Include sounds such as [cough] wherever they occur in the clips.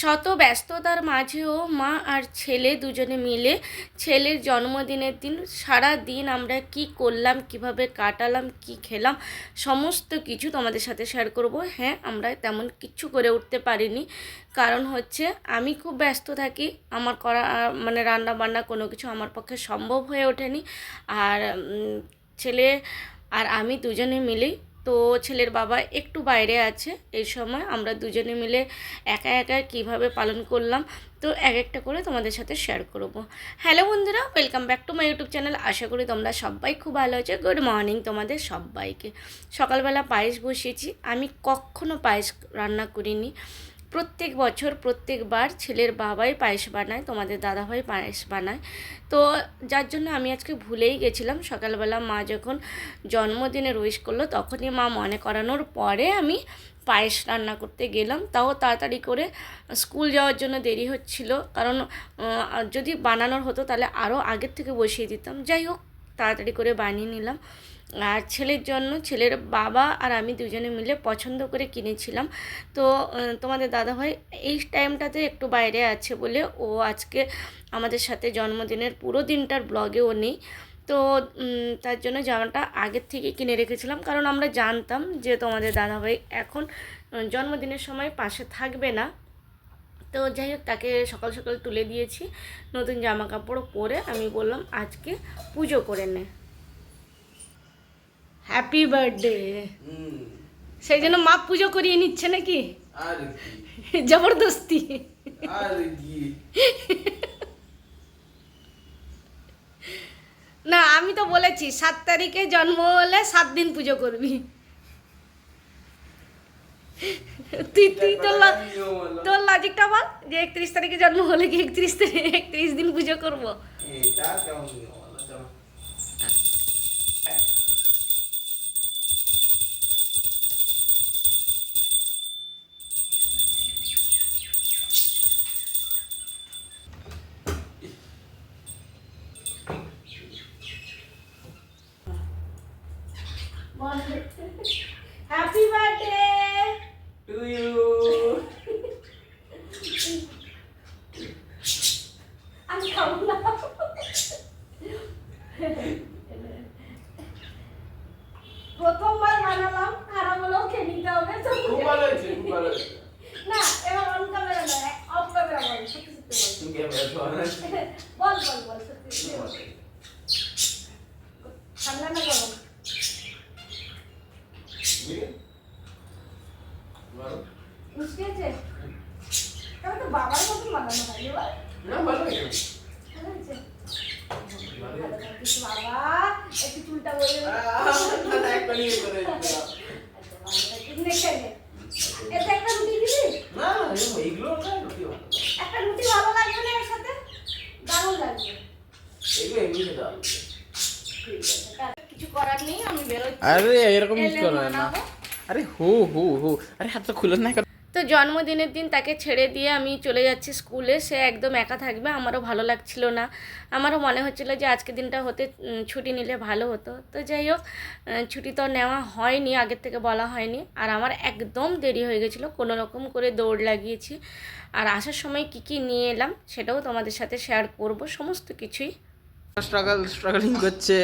শত ব্যস্ততার মাঝেও মা আর ছেলে দুজনে মিলে ছেলের জন্মদিনের দিন সারা দিন আমরা কি করলাম, কীভাবে কাটালাম, কি খেলাম, সমস্ত কিছু তোমাদের সাথে শেয়ার করব। হ্যাঁ আমরা তেমন কিচ্ছু করে উঠতে পারিনি। কারণ হচ্ছে আমি খুব ব্যস্ত থাকি, আমার করা মানে রান্না বান্না কোনো কিছু আমার পক্ষে সম্ভব হয়ে ওঠেনি। আর ছেলে আর আমি দুজনে মিলেই তো ছেলের বাবা একটু বাইরে আছে। এই সময় আমরা দুজনে মিলে একা একা কীভাবে পালন করলাম, তো এক একটা করে তোমাদের সাথে শেয়ার করব। হ্যালো বন্ধুরা welcome back to my YouTube channel আশা করি তোমরা সবাই খুব ভালো আছো। গুড মর্নিং তোমাদের সবাইকে। সকালবেলা পায়েস বসিয়েছি। আমি কখনো পায়েস রান্না করিনি। প্রত্যেক বছর প্রত্যেকবার ছেলের বাবাই পায়েস বানায়, তোমাদের দাদাভাই পায়েস বানায়। তো যার জন্য আমি আজকে ভুলেই গেছিলাম। সকালবেলা মা যখন জন্মদিনে উইশ করল, তখনই মা মনে করানোর পরে আমি পায়েস রান্না করতে গেলাম। তাও তাড়াতাড়ি করে স্কুল যাওয়ার জন্য দেরি হচ্ছিল। কারণ যদি বানানোর হতো তাহলে আরও আগের থেকে বসিয়ে দিতাম। যাই হোক, তাড়াতাড়ি করে বানিয়ে নিলাম। আর ছেলের জন্য ছেলের বাবা আর আমি দুজনে মিলে পছন্দ করে কিনেছিলাম। তো তোমাদের দাদাভাই এই টাইমটাতে একটু বাইরে আছে বলে ও আজকে আমাদের সাথে জন্মদিনের পুরো দিনটার ব্লগেও নেই। তো তার জন্য জামাটা আগের থেকে কিনে রেখেছিলাম কারণ আমরা জানতাম যে তোমাদের দাদাভাই এখন জন্মদিনের সময় পাশে থাকবে না। তো যাই হোক, তাকে সকাল সকাল তুলে দিয়েছি। নতুন জামা কাপড় পরে আমি বললাম আজকে পুজো করে নে। হ্যাপি বার্থডে সেই জন্য মা পুজো করিয়ে নিচ্ছে নাকি? [laughs] জবরদস্তি। [laughs] না আমি তো বলেছি সাত তারিখে জন্ম হলে সাত দিন পুজো করবি। [laughs] তুই তুই তোর তোর লজিকটা বল যে একত্রিশ তারিখে জন্ম হলে কি একত্রিশ তারিখ একত্রিশ দিন পুজো করব এটা কেমন নিয়ম হলো? চলো। Happy birthday To you. আমি খাব না প্রথমবার বানালাম খারাপ হলেও খেয়ে নিতে হবে খুব ভালো হয়েছে, খুব ভালো হয়েছে। না এবার অন ক্যামেরা না অফ ক্যামেরা বল সত্যি সত্যি? বল বল বল বল সত্যি ঠান্ডা না গরম আছে তবে তো বাবার মতন বানানো হয় এবার? না, ভালো হয়েছে। ভালো হয়েছে বাবা একটু চুলটা বলে না, একটা নিয়ে করে দিলাম। একটা রুটি দিবি? না, এগুলো না, রুটি একটা রুটি ভালো লাগবে না এর সাথে? দারুণ লাগবে। এগুলো এমনি খেতে ঠিক আছে কিছু করার নেই আমি আরে এরকম কিছু করবে না। আরে হু হু হু। আরে খুলে না তো জন্মদিনের দিন তাকে ছেড়ে দিয়ে আমি চলে যাচ্ছি স্কুলে। সে একদম একা থাকবে আমারও ভালো লাগছিল না। আমারও মনে হচ্ছিল যে আজকে দিনটা হতে ছুটি নিলে ভালো হতো। তো যাই হোক ছুটি তো নেওয়া হয়নি আগের থেকে বলা হয়নি। আর আমার একদম দেরি হয়ে গেছিল কোনো রকম করে দৌড় লাগিয়েছি। আর আসার সময় কি কি নিয়ে এলাম সেটাও তোমাদের সাথে শেয়ার করব সমস্ত কিছুই। স্ট্রাগল স্ট্রাগলিং করছে।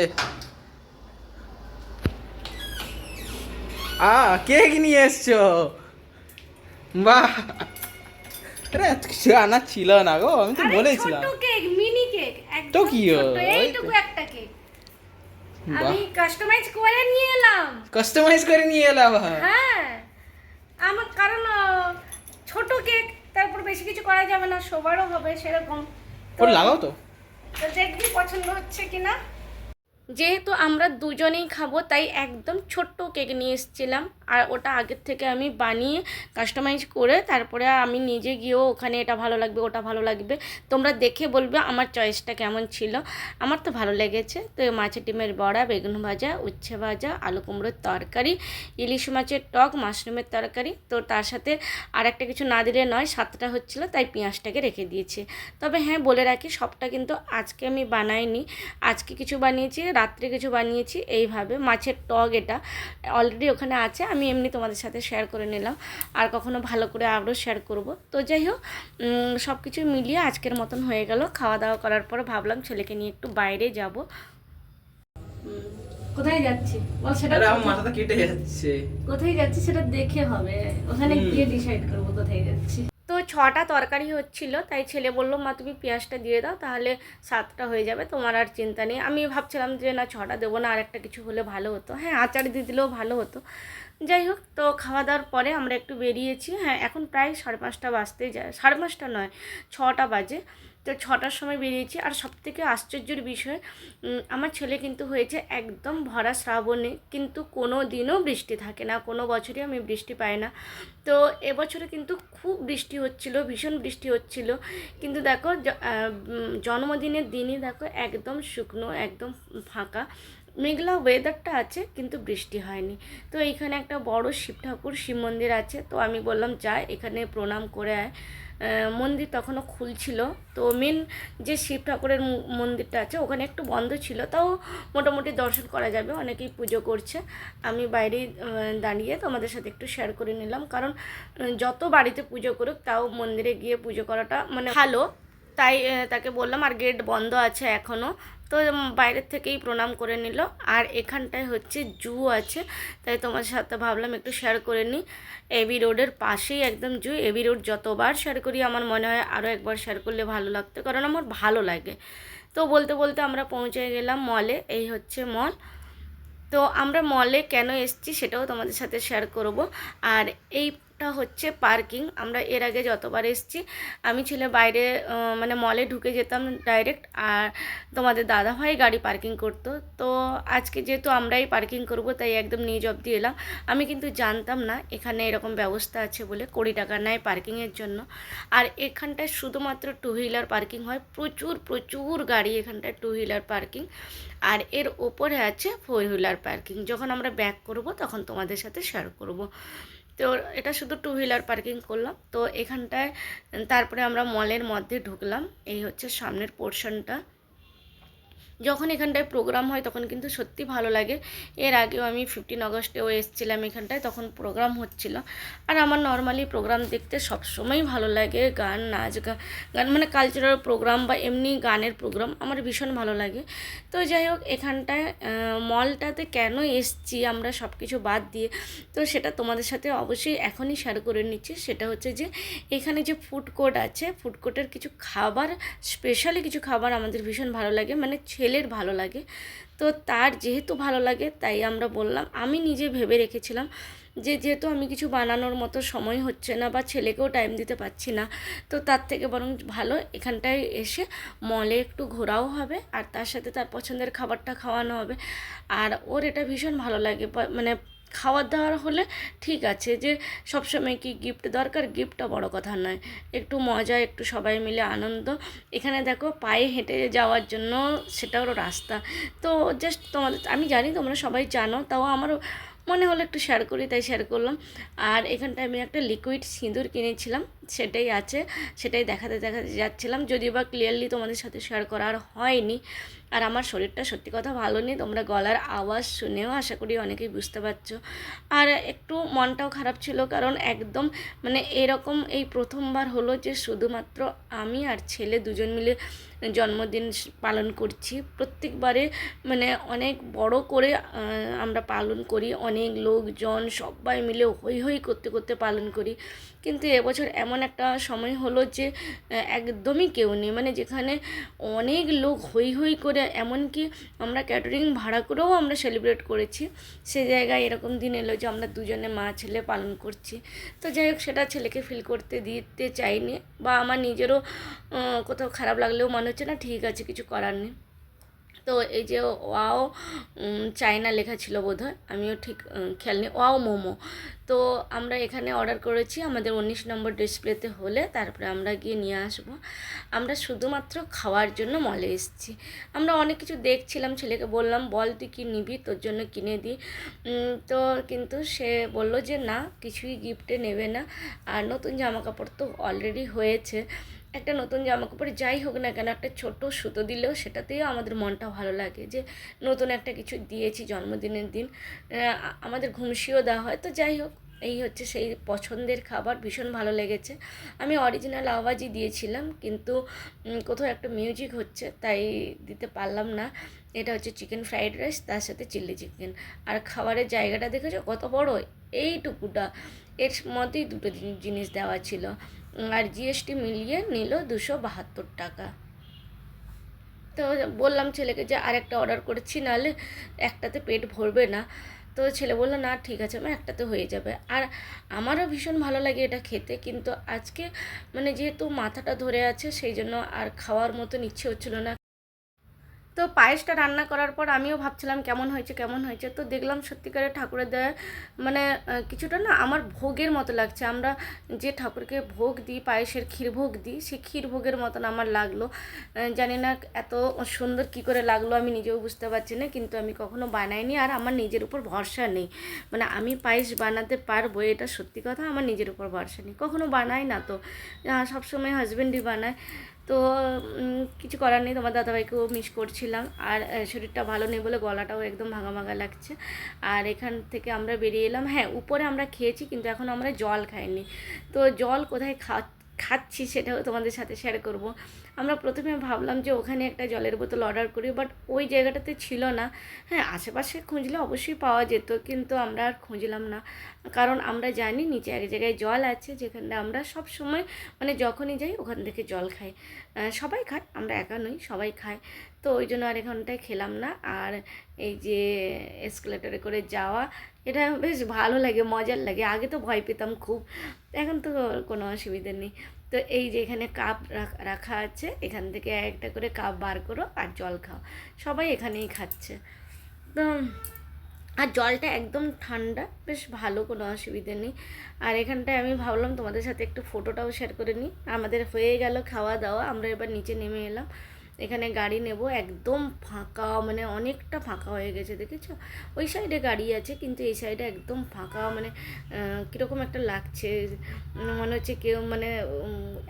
আ কেক নিয়ে এসছো? বাহ। আরে এত কিছু আনা ছিল না গো আমি তো বলেছিলাম। ছোট কেক মিনি কেক তো কি ওই এইটুকু একটা কেক। আমি কাস্টমাইজ করে নিয়ে এলাম। কাস্টমাইজ করে নিয়ে এলাম হ্যাঁ। আমার কারণ ছোট কেক তারপর বেশি কিছু করা যাবে না সবারও হবে সেরকম। ওর লাগাও তো। তো দেখবি পছন্দ হচ্ছে কিনা। যেহেতু আমরা দুজনেই খাব তাই একদম ছোট্ট কেক নিয়ে এসেছিলাম। আর ওটা আগের থেকে আমি বানিয়ে কাস্টমাইজ করে তারপরে আমি নিজে গিয়েও ওখানে এটা ভালো লাগবে, ওটা ভালো লাগবে। তোমরা দেখে বলবে আমার চয়েসটা কেমন ছিল। আমার তো ভালো লেগেছে। তো এই মাছের ডিমের বড়া, বেগুন ভাজা, উচ্ছে ভাজা, আলু কুমড়োর তরকারি, ইলিশ মাছের টক, মাশরুমের তরকারি। তো তার সাথে আর একটা কিছু না দিলে নয় সাতটা হচ্ছিল, তাই পেঁয়াজটাকে রেখে দিয়েছি। তবে হ্যাঁ বলে রাখি, সবটা কিন্তু আজকে আমি বানাইনি। আজকে কিছু বানিয়েছি, রাত্রে কিছু বানিয়েছি, এইভাবে মাছের টক এটা অলরেডি ওখানে আছে। আমি এমনি তোমাদের সাথে শেয়ার করে নিলাম। আর কখনো ভালো করে আরও শেয়ার করব। তো যাই হোক সব কিছু মিলিয়ে আজকের মতন হয়ে গেল। খাওয়া দাওয়া করার পর ভাবলাম ছেলেকে নিয়ে একটু বাইরে যাব। কোথায় যাচ্ছি? বল সেটা মাথাটা কেটে যাচ্ছে। কোথায় যাচ্ছি সেটা দেখে হবে। ওখানে গিয়ে ডিসাইড করব কোথায় যাচ্ছি। ছটা তরকারি হচ্ছিল, তাই ছেলে বলল, মা, তুমি পেঁয়াজটা দিয়ে দাও, তাহলে সাতটা হয়ে যাবে, তোমার আর চিন্তা নেই। আমি ভাবছিলাম যে, না, ছটা দেবো না আর একটা কিছু হলে ভালো হতো। হ্যাঁ আচার দিয়ে দিলেও ভালো হতো। যাই হোক, তো খাওয়া দাওয়ার পরে আমরা একটু বেরিয়েছি। হ্যাঁ এখন প্রায় সাড়ে পাঁচটা বাজতেই যায়, সাড়ে পাঁচটা নয়, ছটা বাজে। তো ছটার সময় বেরিয়েছি। আর সবথেকে আশ্চর্যের বিষয় আমার ছেলে কিন্তু হয়েছে একদম ভরা শ্রাবণে, কিন্তু কোনো দিনও বৃষ্টি থাকে না, কোনো বছরই আমি বৃষ্টি পাই না। তো এবছরে কিন্তু খুব বৃষ্টি হচ্ছিল, ভীষণ বৃষ্টি হচ্ছিল। কিন্তু দেখো জন্মদিনের দিনই দেখো একদম শুকনো, একদম ফাঁকা। মেঘলা ওয়েদারটা আছে, কিন্তু বৃষ্টি হয়নি। তো এইখানে একটা বড় শিব ঠাকুর শিব মন্দির আছে। তো আমি বললাম, যা, এখানে প্রণাম করে আয়। মন্দির তখনও খুলছিল। তো মেন যে শিব ঠাকুরের মন্দিরটা আছে, ওখানে একটু বন্ধ ছিল, তাও মোটামুটি দর্শন করা যাবে, অনেকেই পুজো করছে। আমি বাইরে দাঁড়িয়ে তোমাদের সাথে একটু শেয়ার করে নিলাম, কারণ যত বাড়িতে পুজো করুক, তাও মন্দিরে গিয়ে পুজো করাটা মানে ভালো। তাই তাকে বললাম, আর গেট বন্ধ আছে এখনও তো বাইরের থেকেই প্রণাম করে নিল। আর এখানটায় হচ্ছে জু আছে, তাই তোমার সাথে ভাবলাম একটু শেয়ার করে নিই। এবি রোডের পাশেই একদম জু। এবি রোড যতবার শেয়ার করি, আমার মনে হয় আরও একবার শেয়ার করলে ভালো লাগতো, কারণ আমার ভালো লাগে। তো বলতে বলতে আমরা পৌঁছে গেলাম মলে এই হচ্ছে মল তো আমরা মলে কেন এসেছি সেটাও তোমাদের সাথে শেয়ার করব। আর এইটা হচ্ছে পার্কিং, আমরা এর আগে যতবার এসেছি, আমি ছেলে বাইরে মানে মলে ঢুকে যেতাম ডাইরেক্ট আর তোমাদের দাদাভাই গাড়ি পার্কিং করতো। তো আজকে যেহেতু আমরাই পার্কিং করব, তাই একদম নিজ অবধি এলাম। আমি কিন্তু জানতাম না, এখানে এরকম ব্যবস্থা আছে বলে কুড়ি টাকা নেয় পার্কিংয়ের জন্য। আর এখানটায় শুধুমাত্র টু হুইলার পার্কিং হয়, প্রচুর প্রচুর গাড়ি এখানটায় টু হুইলার পার্কিং আর এর ওপরে আছে ফোর হুইলার পার্কিং যখন আমরা ব্যাক করব, তখন তোমাদের সাথে শেয়ার করব। তো এটা শুধু টু হুইলার পার্কিং করলাম। তো এখানটায়, তারপরে আমরা মলের মধ্যে ঢুকলাম। এই হচ্ছে সামনের পোর্শনটা যখন এখানটায় প্রোগ্রাম হয় তখন কিন্তু সত্যি ভালো লাগে। এর আগেও আমি ফিফটিন আগস্টেও এসেছিলাম এখানটায়, তখন প্রোগ্রাম হচ্ছিল। আর আমার নর্মালি প্রোগ্রাম দেখতে সবসময় ভালো লাগে, গান, নাচ গান মানে কালচারাল প্রোগ্রাম বা এমনি গানের প্রোগ্রাম আমার ভীষণ ভালো লাগে। তো যাই হোক, এখানটায় মলটাতে কেন এসছি আমরা সব কিছু বাদ দিয়ে, তো সেটা তোমাদের সাথে অবশ্যই এখনই শেয়ার করে নিচ্ছি। সেটা হচ্ছে যে, এখানে যে ফুড কোর্ট আছে ফুড কোর্টের কিছু খাবার স্পেশালি কিছু খাবার আমাদের ভীষণ ভালো লাগে। মানে ছেলের ভালো লাগে। তো তার যেহেতু ভালো লাগে, তাই আমরা বললাম, আমি নিজে ভেবে রেখেছিলাম যে যেহেতু আমি কিছু বানানোর মতো সময় হচ্ছে না বা ছেলেকেও টাইম দিতে পারছি না, তো তার থেকে বরং ভালো এখানটায় এসে মলে একটু ঘোরাও হবে আর তার সাথে তার পছন্দের খাবারটা খাওয়ানো হবে। আর ওর এটা ভীষণ ভালো লাগে মানে খাওয়ার দাওয়ার হলে ঠিক আছে যে সবসময় কি গিফট দরকার? গিফটটা বড় কথা নয়। একটু মজা, একটু সবাই মিলে আনন্দ। এখানে দেখো পায়ে হেঁটে যাওয়ার জন্য সেটাও রাস্তা। তো জাস্ট তোমাদের, আমি জানি তোমরা সবাই জানো, তাও আমারও মনে হলো একটু শেয়ার করি, তাই শেয়ার করলাম। আর এখানটায় আমি একটা লিকুইড সিঁদুর কিনেছিলাম, সেটাই আছে, সেটাই দেখাতে দেখাতে যাচ্ছিলাম। যদিও বা ক্লিয়ারলি তোমাদের সাথে শেয়ার করা আর হয়নি। আর আমার শরীরটা সত্যি কথা ভালো নেই, তোমরা গলার আওয়াজ শুনেও আশা করি অনেকেই বুঝতে পারছ। আর একটু মনটাও খারাপ ছিল, কারণ একদম মানে এরকম এই প্রথমবার হলো যে শুধুমাত্র আমি আর ছেলে দুজন মিলে জন্মদিন পালন করছি। প্রত্যেকবারে মানে অনেক বড় করে আমরা পালন করি। অনেক লোকজন সবাই মিলে হই হই করতে করতে পালন করি। কিন্তু এবছর এমন একটা সময় হলো যে একদমই কেউ নেই। মানে যেখানে অনেক লোক হই হই করে, এমনকি আমরা ক্যাটারিং ভাড়া করেও আমরা সেলিব্রেট করেছি। সে জায়গায় এরকম দিন এলো যে, আমরা দুজনে মা, ছেলে পালন করছি। তো যাই হোক, সেটা ছেলেকে ফিল করতে দিতে চাইনি বা আমার নিজেরও কোথাও খারাপ লাগলেও মনে হচ্ছে, না, ঠিক আছে, কিছু করার নেই। তো এই যে ওয়াও চায়না লেখা ছিল বোধহয়, আমিও ঠিক খেয়াল নেই, ওয়াও মোমো। তো আমরা এখানে অর্ডার করেছি আমাদের উনিশ নম্বর ডিসপ্লেতে হলে, তারপরে আমরা গিয়ে নিয়ে আসব। আমরা শুধুমাত্র খাওয়ার জন্য মলে এসেছি। আমরা অনেক কিছু দেখছিলাম, ছেলেকে বললাম, বল, তুই কী নিবি? তোর জন্য কিনে দিই তো কিন্তু সে বলল যে, না, কিছুই গিফটে নেবে না। আর নতুন জামা কাপড় তো অলরেডি হয়েছে। একটা নতুন জামা কাপড় যাই হোক না কেন, একটা ছোট সুতো দিলেও সেটাতেই আমাদের মনটা ভালো লাগে যে নতুন একটা কিছু দিয়েছি জন্মদিনের দিন। আমাদের ঘুমসিও দেওয়া হয়, তো যাই হোক, এই হচ্ছে সেই পছন্দের খাবার, ভীষণ ভালো লেগেছে। আমি অরিজিনাল আওয়াজই দিয়েছিলাম, কিন্তু কোথাও একটা মিউজিক হচ্ছে, তাই দিতে পারলাম না। এটা হচ্ছে চিকেন ফ্রাইড রাইস তার সাথে চিলি চিকেন আর খাবারের জায়গাটা দেখেছ? কত বড়? এইটুকুটা। এর মধ্যেই দুটো জিনিস দেওয়া ছিল। আর জিএসটি মিলিয়ে নিল দুশো বাহাত্তর টাকা। তো বললাম ছেলেকে যে আরেকটা অর্ডার করেছি, নাহলে একটাতে পেট ভরবে না। তো ছেলে বলল, না, ঠিক আছে আমার একটাতে হয়ে যাবে। আর আমারও ভীষণ ভালো লাগে এটা খেতে, কিন্তু আজকে মানে যেহেতু মাথাটা ধরে আছে, সেই জন্য আর খাওয়ার মতন ইচ্ছে হচ্ছিল না। তো পায়েসটা রান্না করার পর আমিও ভাবছিলাম কেমন হয়েছে কেমন হয়েছে। তো দেখলাম সত্যিকারের ঠাকুরের দেয় মানে কিছুটা না আমার ভোগের মতো লাগছে। আমরা যে ঠাকুরকে ভোগ দিই, পায়েসের ক্ষীর ভোগ দিই, সেই ক্ষীর ভোগের মতন আমার লাগল। জানি না এত সুন্দর কি করে লাগল আমি নিজেও বুঝতে পারছি না, কিন্তু আমি কখনো বানাইনি আর আমার নিজের উপর ভরসা নেই। মানে আমি পায়েস বানাতে পারব, এটা সত্যি কথা, আমার নিজের উপর ভরসা নেই। কখনো বানাই না তো। সবসময় হাজব্যান্ডই বানায়। তো কিছু করার নেই, তোমার দাদাভাইকেও মিস করছিলাম। আর শরীরটা ভালো নেই বলে গলাটাও একদম ভাঙা ভাঙা লাগছে। আর এখান থেকে আমরা বেরিয়ে এলাম। হ্যাঁ উপরে আমরা খেয়েছি, কিন্তু এখন আমরা জল খাইনি। তো জল কোথায় খা খাচ্ছি সেটাও তোমাদের সাথে শেয়ার করব। আমরা প্রথমে ভাবলাম যে ওখানে একটা জলের বোতল অর্ডার করি বাট ওই জায়গাটাতে ছিল না। হ্যাঁ আশেপাশে খুঁজলে অবশ্যই পাওয়া যেত, কিন্তু আমরা আর খুঁজলাম না। কারণ আমরা জানি নিচে এক জায়গায় জল আছে যেখানে আমরা সব সময় মানে যখনই যাই ওখান থেকে জল খাই। সবাই খায়, আমরা একা নই, সবাই খায়। তো ওই জন্য আর এখানটায় খেলাম না। আর এই যে এসকেলেটারে করে যাওয়া, এটা বেশ ভালো লাগে, মজার লাগে। আগে তো ভয় পেতাম খুব, এখন তো কোনো অসুবিধা নেই। তো এই যে এখানে কাপ রাখ- আছে, এখান থেকে একটা করে কাপ বার করো আর জল খাও। সবাই এখানেই খাচ্ছে। তো, আর জলটা একদম ঠান্ডা, বেশ ভালো, কোনো অসুবিধে নেই। আর এখানটায় আমি ভাবলাম তোমাদের সাথে একটু ফটোটাও শেয়ার করে নিই। আমাদের হয়ে গেল খাওয়া দাওয়া আমরা এবার নিচে নেমে এলাম। এখানে গাড়ি নেব, একদম ফাঁকা মানে অনেকটা ফাঁকা হয়ে গেছে, দেখেছ? ওই সাইডে গাড়ি আছে, কিন্তু এই সাইডে একদম ফাঁকা মানে কীরকম একটা লাগছে মনে হচ্ছে কেউ মানে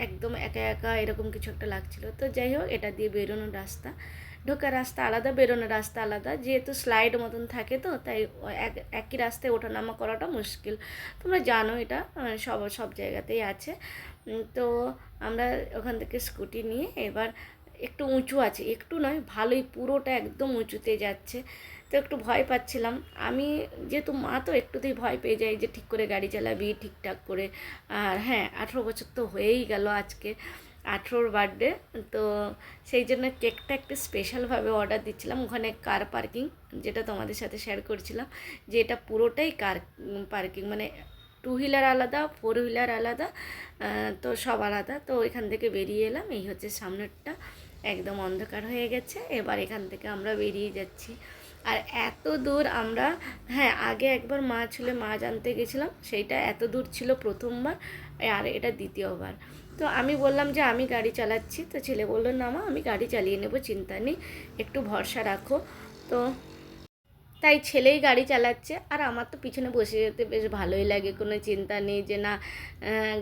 একদম একা একা এরকম কিছু একটা লাগছিল। তো যাই হোক, এটা দিয়ে বেরোনোর রাস্তা। ঢোকার রাস্তা আলাদা, বেরোনোর রাস্তা আলাদা। যেহেতু স্লাইড মতন থাকে তো, তাই এক, একই রাস্তায় ওঠানামা করাটা মুশকিল। তোমরা জানো এটা সব সব জায়গাতেই আছে। তো আমরা ওখান থেকে স্কুটি নিয়ে এবার একটু উঁচু আছে, একটু নয়, ভালোই পুরোটা একদম উঁচুতে যাচ্ছে। তো একটু ভয় পাচ্ছিলাম। আমি যেহেতু মা তো একটুতেই ভয় পেয়ে যাই যে ঠিক করে গাড়ি চালাবি, ঠিকঠাক করে। আর হ্যাঁ আঠেরো বছর তো হয়েই গেল আজকে, আঠেরোর বার্থডে তো সেই জন্য কেকটা একটু স্পেশালভাবে অর্ডার দিচ্ছিলাম। ওখানে কার পার্কিং যেটা তোমাদের সাথে শেয়ার করছিলাম, যে এটা পুরোটাই কার পার্কিং মানে টু হুইলার আলাদা ফোর হুইলার আলাদা তো সব আলাদা। তো এখান থেকে বেরিয়ে এলাম, এই হচ্ছে সামনেরটা। একদম অন্ধকার হয়ে গেছে, এবার এখান থেকে আমরা বেরিয়ে যাচ্ছি। আর এত দূর আমরা হ্যাঁ আগে একবার মা ছিল, মা জানতে গেছিলাম, সেইটা এত দূর ছিল প্রথমবার, আর এটা দ্বিতীয়বার। তো আমি বললাম যে আমি গাড়ি চালাচ্ছি, তো ছেলে বলল, না মা, আমি গাড়ি চালিয়ে নেব, চিন্তা নেই, একটু ভরসা রাখো। তো তাই ছেলেই গাড়ি চালাচ্ছে, আর আমার তো পিছনে বসে যেতে বেশ ভালোই লাগে। কোনো চিন্তা নেই যে না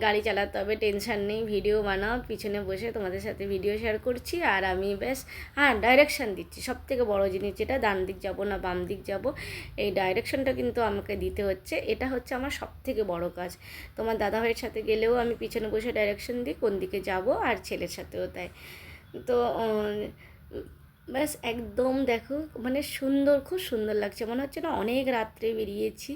গাড়ি চালাতে হবে, টেনশন নেই, ভিডিও বানাও, পিছনে বসে তোমাদের সাথে ভিডিও শেয়ার করছি, আর আমি বেশ হ্যাঁ ডাইরেকশান দিচ্ছি। সব থেকে বড়ো জিনিস যেটা, ডান দিক যাব না বাম দিক যাব, এই ডাইরেকশনটা কিন্তু আমাকে দিতে হচ্ছে। এটা হচ্ছে আমার সব থেকে বড় কাজ। তোমার দাদাভাইয়ের সাথে গেলেও আমি পিছনে বসে ডাইরেকশন দিই, কোন দিকে যাব, আর ছেলের সাথেও তাই। তো ব্যাস একদম দেখো মানে সুন্দর খুব সুন্দর লাগছে। মনে হচ্ছে না অনেক রাত্রে বেরিয়েছি।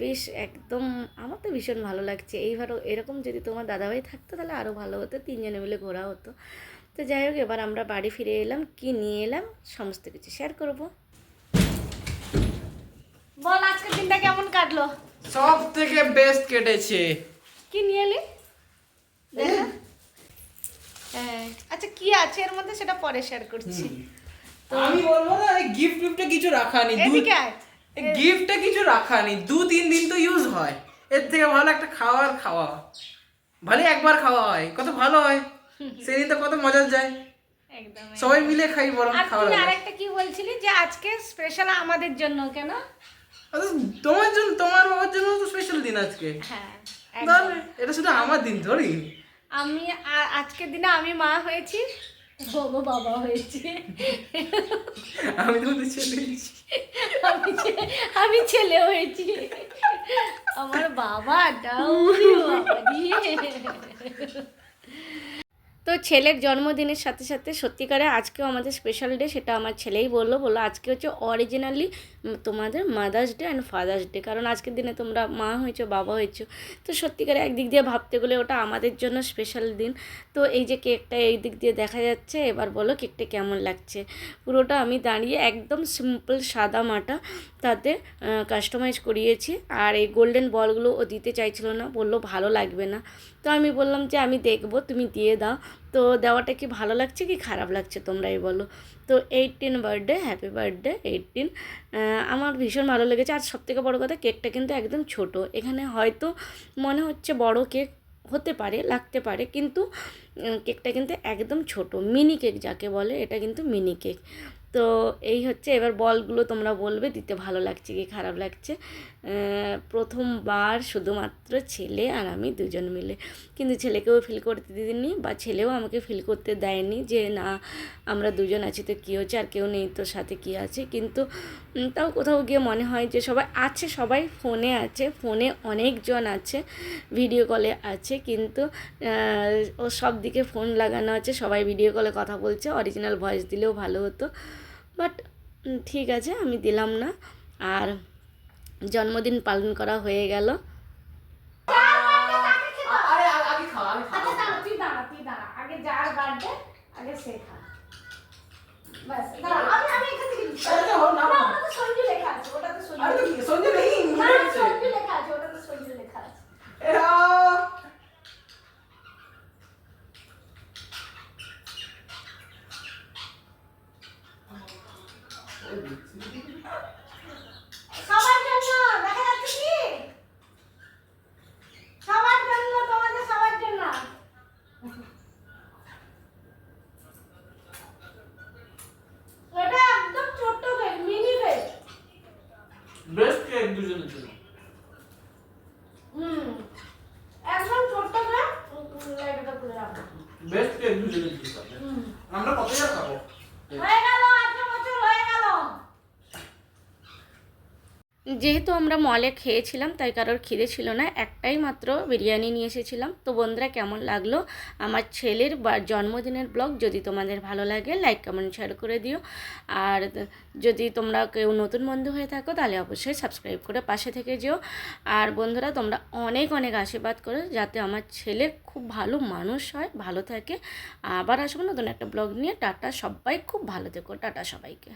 বেশ একদম আমার তো ভীষণ ভালো লাগছে। এইবারও এরকম যদি তোমার দাদাভাই থাকতো তাহলে আরও ভালো হতো তিনজনে মিলে ঘোরা হতো। তো যাই হোক এবার আমরা বাড়ি ফিরে এলাম কি নিয়ে এলাম সমস্ত কিছু শেয়ার করব। বল আজকের দিনটা কেমন কাটলো? সব থেকে বেস্ট কেটেছে। কি নিয়ে এলি? দেখা। হ্যাঁ আচ্ছা কি আছে এর মধ্যে সেটা পরে শেয়ার করছি। আমি বলব না গিফট গিফটে কিছু রাখা নেই। গিফটে কিছু রাখা নেই। দু তিন দিন তো ইউজ হয়। এর থেকে ভালো একটা খাওয়ার খাওয়া। ভালো একবার খাওয়া হয়। কত ভালো হয়। সেদিন তো কত মজা যায়। সবাই মিলে খাই বরং আর খাওয়ার আরেকটা কি বলছিলি যে আজকে স্পেশাল আমাদের জন্য কেন? তোমার জন্য তোমার বাবার জন্য তো স্পেশাল দিন আজকে। হ্যাঁ এটা শুধু আমার দিন ধরি আমি আজকের দিনে আমি মা হয়েছি। বাবা বাবা হয়েছে। আমি তোমাদের ছেলে হয়েছি। আমি আমি ছেলে হয়েছি। আমার বাবা বাবাটাও বাবা তো ছেলের জন্মদিনের সাথে সাথে সত্যিকারে আজকেও আমাদের স্পেশাল ডে সেটা আমার ছেলেই বলল। বলল, আজকে হচ্ছে অরিজিনালি তোমাদের Mother's Day and Father's Day কারণ আজকের দিনে তোমরা মা হয়েছো, বাবা হয়েছো। তো সত্যিকারে একদিক দিয়ে ভাবতে গেলে ওটা আমাদের জন্য স্পেশাল দিন। তো এই যে কেকটা এই দিক দিয়ে দেখা যাচ্ছে, এবার বলো কেকটা কেমন লাগছে? পুরোটা আমি দাঁড়িয়ে একদম সিম্পল সাদা মাটা তাতে কাস্টমাইজ করিয়েছি। আর এই গোল্ডেন বলগুলো ও দিতে চাইছিল না, বলল ভালো লাগবে না। তো আমি বললাম যে আমি দেখব, তুমি দিয়ে দাও। তো দেওয়াটা কি ভালো লাগছে কি খারাপ লাগছে তোমরাই বলো। তো eighteen birthday happy birthday eighteen আমার ভীষণ ভালো লেগেছে। আর সবথেকে বড় কথা, কেকটা কিন্তু একদম ছোট। এখানে হয়তো মনে হচ্ছে বড় কেক হতে পারে, লাগতে পারে, কিন্তু কেকটা কিন্তু একদম ছোট। মিনি কেক যাকে বলে, এটা কিন্তু মিনি কেক। তো এই হচ্ছে এবার বলগুলো তোমরা বলবে, দিতে ভালো লাগছে কি খারাপ লাগছে। প্রথমবার শুধুমাত্র ছেলে আর আমি দুজন মিলে। কিন্তু ছেলেকেও ফিল করতে দিইনি বা ছেলেও আমাকে ফিল করতে দেয়নি যে না, আমরা দুজন আছি তো কী হচ্ছে আর কেউ নেই তোর সাথে কী আছে। কিন্তু তাও কোথাও গিয়ে মনে হয় যে সবাই আছে, সবাই ফোনে আছে, ফোনে অনেকজন আছে ভিডিও কলে আছে। কিন্তু ও সব দিকে ফোন লাগানো আছে, সবাই ভিডিও কলে কথা বলছে অরিজিনাল ভয়েস দিলেও ভালো হতো। বাট ঠিক আছে আমি দিলাম না। আর জন্মদিন পালন করা হয়ে গেল। আরে আগে আগে খাও আগে খাও আচ্ছা দাঁড়া তুই দাঁড়া তুই দাঁড়া আগে যার বার্থডে আগে সে খা বাস দাঁড়া আমি আমি এখান থেকে দিচ্ছি। আরে দাও, নাও, না, নাও। ওটা তো সঞ্জু লেখা আছে ওটা তো সঞ্জু আরে তো কি সঞ্জয় নেই না, মনে হচ্ছে সঞ্জু লেখা আছে ওটা তো সঞ্জু লেখা আছে এরা সবার জন্য দেখা যাচ্ছে কি? সবার জন্য তোমাদের সবার জন্য। এটা একদম ছোট্ট cake mini cake best cake দুজনের জন্য। হুম। একদম ছোট্ট কেক লাইটটা খুলে রাখো। বেস্ট কেক দুজনের জন্য। আমরা কত টাকা খাব? হয়ে গেল আঠারো বছর হয়ে গেল যেহেতু আমরা মলে খেয়েছিলাম, তাই কারোর খিদে ছিল না। একটাই মাত্র বিরিয়ানি নিয়ে এসেছিলাম। তো বন্ধুরা, কেমন লাগল আমার ছেলের বা জন্মদিনের ব্লগ? যদি তোমাদের ভালো লাগে, লাইক, কমেন্ট, শেয়ার করে দিও। আর যদি তোমরা কেউ নতুন বন্ধু হয়ে থাকো, তাহলে অবশ্যই সাবস্ক্রাইব করে পাশে থেকে যেও। আর বন্ধুরা, তোমরা অনেক অনেক আশীর্বাদ করো যাতে আমার ছেলে খুব ভালো মানুষ হয়, ভালো থাকে। আবার আসব নতুন একটা ব্লগ নিয়ে। টাটা সবাই, খুব ভালো থেকো। টাটা সবাইকে।